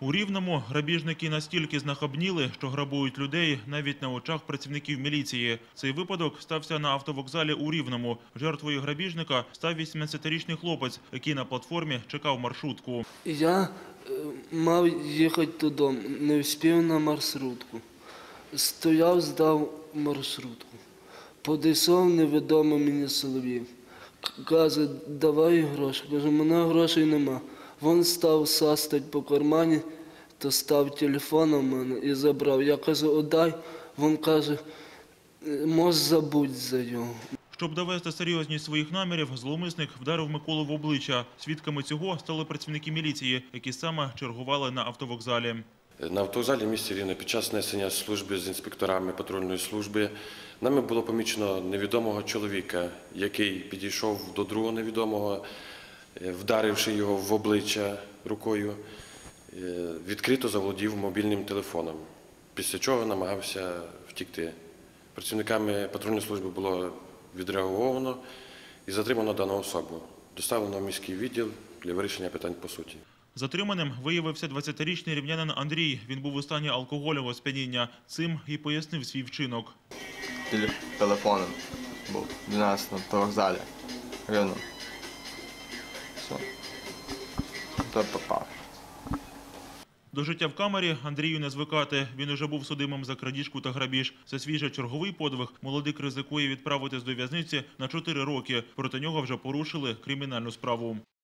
У Рівному грабіжники настільки знахабніли, що грабують людей навіть на очах працівників міліції. Цей випадок стався на автовокзалі у Рівному. Жертвою грабіжника став 18-річний хлопець, який на платформі чекав маршрутку. Я е, мав їхати додому, не встиг на маршрутку. Стояв, здав маршрутку. Подійшов невідомий мені чоловік. Каже, давай гроші. Каже, мене грошей нема. Він став састать по кармані, то став телефон у мене і забрав. Я кажу, отдай. Він каже, «Е, може забудь за його. Щоб довести серйозність своїх намірів, зловмисник вдарив Миколу в обличчя. Свідками цього стали працівники міліції, які саме чергували на автовокзалі. На автовокзалі місті Рівне під час несення служби з інспекторами патрульної служби нами було помічено невідомого чоловіка, який підійшов до другого невідомого, вдаривши його в обличчя рукою, е, відкрито заволодів мобільним телефоном, після чого намагався втікти. Працівниками патрульної служби було відреаговано і затримано дану особу. Доставлено в міський відділ для вирішення питань по суті. Затриманим виявився 20-річний рівнянин Андрій. Він був у стані алкогольного сп'яніння. Цим і пояснив свій вчинок. телефоном був 12 на вокзалі. Рівно. Все. То попав. До життя в камері Андрію не звикати. Він уже був судимим за крадіжку та грабіж. Це свіже черговий подвиг. Молодик ризикує відправитись до в'язниці на 4 роки. Проти нього вже порушили кримінальну справу.